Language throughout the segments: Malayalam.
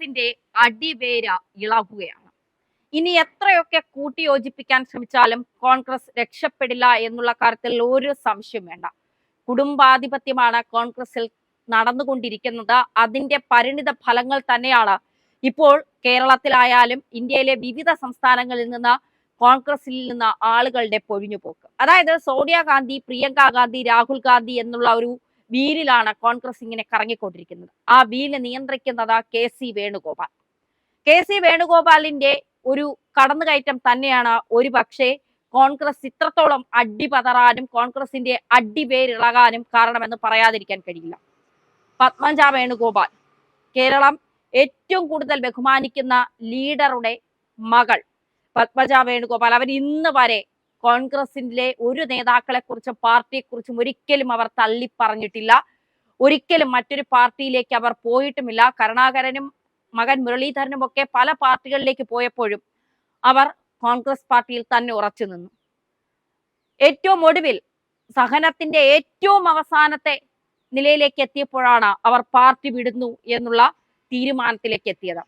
കോൺഗ്രസിന്റെ അടിവേര ഇളകുകയാണ്. ഇനി എത്രയൊക്കെ കൂട്ടിയോജിപ്പിക്കാൻ ശ്രമിച്ചാലും കോൺഗ്രസ് രക്ഷപ്പെടില്ല എന്നുള്ള കാര്യത്തിൽ ഒരു സംശയം വേണ്ട. കുടുംബാധിപത്യമാണ് കോൺഗ്രസിൽ നടന്നുകൊണ്ടിരിക്കുന്നത്. അതിന്റെ പരിണിത ഫലങ്ങൾ തന്നെയാണ് ഇപ്പോൾ കേരളത്തിലായാലും ഇന്ത്യയിലെ വിവിധ സംസ്ഥാനങ്ങളിൽ നിന്ന് കോൺഗ്രസിൽ നിന്ന് ആളുകളുടെ പൊഴിഞ്ഞുപോക്ക്. അതായത് സോണിയാഗാന്ധി പ്രിയങ്ക ഗാന്ധി രാഹുൽ ഗാന്ധി എന്നുള്ള ഒരു വീലിലാണ് കോൺഗ്രസ് ഇങ്ങനെ കറങ്ങിക്കൊണ്ടിരിക്കുന്നത്. ആ വീൽ നിയന്ത്രിക്കുന്നത് K C Venugopal. K C വേണുഗോപാലിന്റെ ഒരു കടന്നുകയറ്റം തന്നെയാണ് ഒരു പക്ഷേ കോൺഗ്രസ് ഇത്രത്തോളം അടിപതറാനും കോൺഗ്രസിന്റെ അടിവേരിളകാനും കാരണമെന്ന് പറയാതിരിക്കാൻ കഴിയില്ല. പത്മജ വേണുഗോപാൽ കേരളം ഏറ്റവും കൂടുതൽ ബഹുമാനിക്കുന്ന ലീഡറുടെ മകൾ പത്മജ വേണുഗോപാൽ. അവർ ഇന്ന് വരെ കോൺഗ്രസിന്റെ ഒരു നേതാക്കളെ കുറിച്ചും പാർട്ടിയെ കുറിച്ചും ഒരിക്കലും അവർ തള്ളി പറഞ്ഞിട്ടില്ല ഒരിക്കലും മറ്റൊരു പാർട്ടിയിലേക്ക് അവർ പോയിട്ടുമില്ല. കരുണാകരനും മകൻ മുരളീധരനും ഒക്കെ പല പാർട്ടികളിലേക്ക് പോയപ്പോഴും അവർ കോൺഗ്രസ് പാർട്ടിയിൽ തന്നെ ഉറച്ചു നിന്നു. ഏറ്റവും ഒടുവിൽ സഹനത്തിന്റെ ഏറ്റവും അവസാനത്തെ നിലയിലേക്ക് എത്തിയപ്പോഴാണ് അവർ പാർട്ടി വിടുന്നു എന്നുള്ള തീരുമാനത്തിലേക്ക് എത്തിയത്.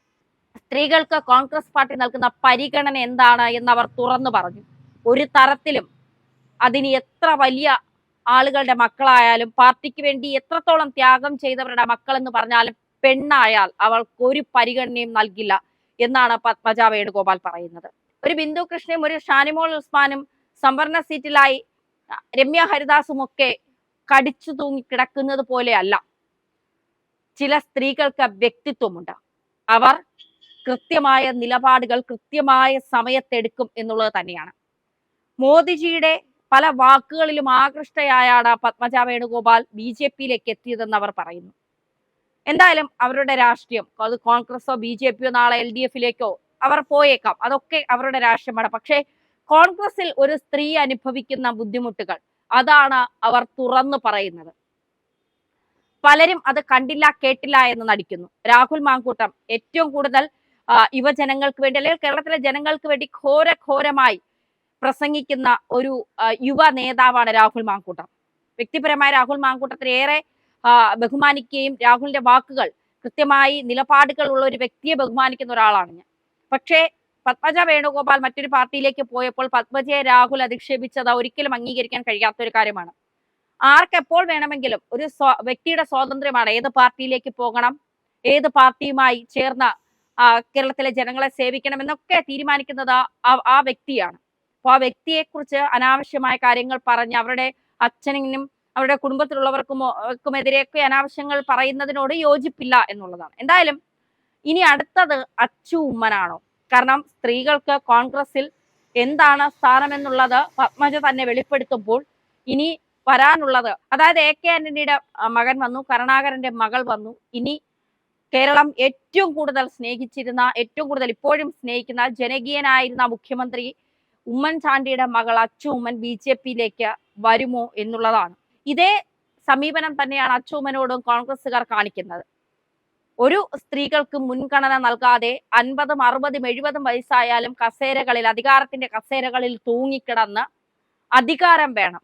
സ്ത്രീകൾക്ക് കോൺഗ്രസ് പാർട്ടി നൽകുന്ന പരിഗണന എന്താണ് എന്ന് അവർ തുറന്നു പറഞ്ഞു. ഒരു തരത്തിലും അതിന് എത്ര വലിയ ആളുകളുടെ മക്കളായാലും പാർട്ടിക്ക് വേണ്ടി എത്രത്തോളം ത്യാഗം ചെയ്തവരുടെ മക്കൾ എന്ന് പറഞ്ഞാലും പെണ്ണായാൽ അവൾക്ക് ഒരു പരിഗണനയും നൽകില്ല എന്നാണ് പത്മജ വേണുഗോപാൽ പറയുന്നത്. ഒരു ബിന്ദു കൃഷ്ണയും ഒരു ഷാനിമോൾ ഉസ്മാനും സംവരണ സീറ്റിലായി രമ്യ ഹരിദാസും ഒക്കെ കടിച്ചു തൂങ്ങി കിടക്കുന്നത് പോലെയല്ല. ചില സ്ത്രീകൾക്ക് വ്യക്തിത്വമുണ്ട്. അവർ കൃത്യമായ നിലപാടുകൾ കൃത്യമായ സമയത്തെടുക്കും എന്നുള്ളത് തന്നെയാണ്. മോദിജിയുടെ പല വാക്കുകളിലും ആകൃഷ്ടയായാണ് പത്മജ വേണുഗോപാൽ ബി ജെ പിയിലേക്ക് എത്തിയതെന്ന് അവർ പറയുന്നു. എന്തായാലും അവരുടെ രാഷ്ട്രീയം അത് കോൺഗ്രസോ ബി ജെ പിയോ നാളെ എൽ ഡി എഫിലേക്കോ അവർ പോയേക്കാം. അതൊക്കെ അവരുടെ രാഷ്ട്രീയമാണ്. പക്ഷേ കോൺഗ്രസിൽ ഒരു സ്ത്രീ അനുഭവിക്കുന്ന ബുദ്ധിമുട്ടുകൾ അതാണ് അവർ തുറന്നു പറയുന്നത്. പലരും അത് കണ്ടില്ല കേട്ടില്ല എന്ന് നടിക്കുന്നു. രാഹുൽ മാങ്കൂട്ടം ഏറ്റവും കൂടുതൽ യുവജനങ്ങൾക്ക് വേണ്ടി അല്ലെങ്കിൽ കേരളത്തിലെ ജനങ്ങൾക്ക് വേണ്ടി ഘോര ഘോരമായി പ്രസംഗിക്കുന്ന ഒരു യുവ നേതാവാണ് രാഹുൽ മാങ്കൂട്ടം. വ്യക്തിപരമായ രാഹുൽ മാങ്കൂട്ടത്തിനെ ഏറെ ബഹുമാനിക്കുകയും രാഹുലിന്റെ വാക്കുകൾ കൃത്യമായി നിലപാടുകൾ ഉള്ള ഒരു വ്യക്തിയെ ബഹുമാനിക്കുന്ന ഒരാളാണ് ഞാൻ. പക്ഷേ പത്മജ വേണുഗോപാൽ മറ്റൊരു പാർട്ടിയിലേക്ക് പോയപ്പോൾ പത്മജയെ രാഹുൽ അധിക്ഷേപിച്ചത് ഒരിക്കലും അംഗീകരിക്കാൻ കഴിയാത്ത ഒരു കാര്യമാണ്. ആർക്കെപ്പോൾ വേണമെങ്കിലും ഒരു വ്യക്തിയുടെ സ്വാതന്ത്ര്യമാണ് ഏത് പാർട്ടിയിലേക്ക് പോകണം ഏത് പാർട്ടിയുമായി ചേർന്ന കേരളത്തിലെ ജനങ്ങളെ സേവിക്കണം എന്നൊക്കെ തീരുമാനിക്കുന്നത് ആ വ്യക്തിയാണ്. അപ്പോൾ ആ വ്യക്തിയെക്കുറിച്ച് അനാവശ്യമായ കാര്യങ്ങൾ പറഞ്ഞ് അവരുടെ അച്ഛനും അവരുടെ കുടുംബത്തിലുള്ളവർക്കും എതിരെയൊക്കെ അനാവശ്യങ്ങൾ പറയുന്നതിനോട് യോജിപ്പില്ല എന്നുള്ളതാണ്. എന്തായാലും ഇനി അടുത്തത് അച്ചു ഉമ്മനാണോ? കാരണം സ്ത്രീകൾക്ക് കോൺഗ്രസിൽ എന്താണ് സ്ഥാനമെന്നുള്ളത് പത്മജ തന്നെ വെളിപ്പെടുത്തുമ്പോൾ ഇനി വരാനുള്ളത് അതായത് എ കെ ആന്റണിയുടെ മകൻ വന്നു കരുണാകരന്റെ മകൾ വന്നു. ഇനി കേരളം ഏറ്റവും കൂടുതൽ സ്നേഹിച്ചിരുന്ന ഏറ്റവും കൂടുതൽ ഇപ്പോഴും സ്നേഹിക്കുന്ന ജനകീയനായിരുന്ന മുഖ്യമന്ത്രി ഉമ്മൻചാണ്ടിയുടെ മകൾ അച്ചു ഉമ്മൻ ബി ജെ പിയിലേക്ക് വരുമോ എന്നുള്ളതാണ്. ഇതേ സമീപനം തന്നെയാണ് അച്ചുമ്മനോടും കോൺഗ്രസ്സുകാർ കാണിക്കുന്നത്. ഒരു സ്ത്രീകൾക്ക് മുൻഗണന നൽകാതെ അൻപതും അറുപതും എഴുപതും വയസ്സായാലും കസേരകളിൽ അധികാരത്തിന്റെ കസേരകളിൽ തൂങ്ങിക്കിടന്ന് അധികാരം വേണം.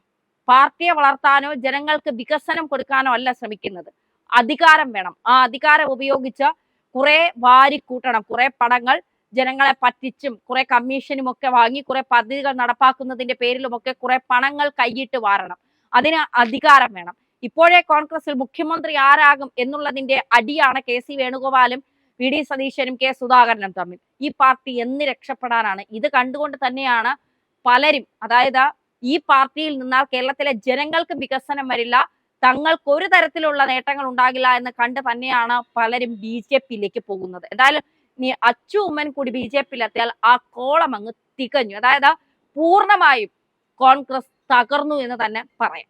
പാർട്ടിയെ വളർത്താനോ ജനങ്ങൾക്ക് വികസനം കൊടുക്കാനോ അല്ല ശ്രമിക്കുന്നത്. അധികാരം വേണം. ആ അധികാരം ഉപയോഗിച്ച് കുറെ വാരിക്കൂട്ടണം. കുറെ പണങ്ങൾ ജനങ്ങളെ പറ്റിച്ചും കുറെ കമ്മീഷനും ഒക്കെ വാങ്ങി കുറെ പദ്ധതികൾ നടപ്പാക്കുന്നതിന്റെ പേരിലുമൊക്കെ കുറെ പണങ്ങൾ കൈയിട്ട് വാരണം. അതിന് അധികാരം വേണം. ഇപ്പോഴേ കോൺഗ്രസിൽ മുഖ്യമന്ത്രി ആരാകും എന്നുള്ളതിന്റെ അടിയാണ് കെ സി വേണുഗോപാലും വി ഡി സതീശനും കെ സുധാകരനും തമ്മിൽ. ഈ പാർട്ടി എന്ന് രക്ഷപ്പെടാനാണ്. ഇത് കണ്ടുകൊണ്ട് തന്നെയാണ് പലരും അതായത് ഈ പാർട്ടിയിൽ നിന്നാൽ കേരളത്തിലെ ജനങ്ങൾക്ക് വികസനം വരില്ല തങ്ങൾക്ക് ഒരു തരത്തിലുള്ള നേട്ടങ്ങൾ ഉണ്ടാകില്ല എന്ന് കണ്ട് തന്നെയാണ് പലരും ബി ജെ പിയിലേക്ക് പോകുന്നത്. എന്തായാലും അച്ചു ഉമ്മൻ കൂടി ബി ജെ പിയിലെത്തിയാൽ ആ കോളം അങ്ങ് തികഞ്ഞു. അതായത് പൂർണമായും കോൺഗ്രസ് തകർന്നു എന്ന് തന്നെ പറയാം.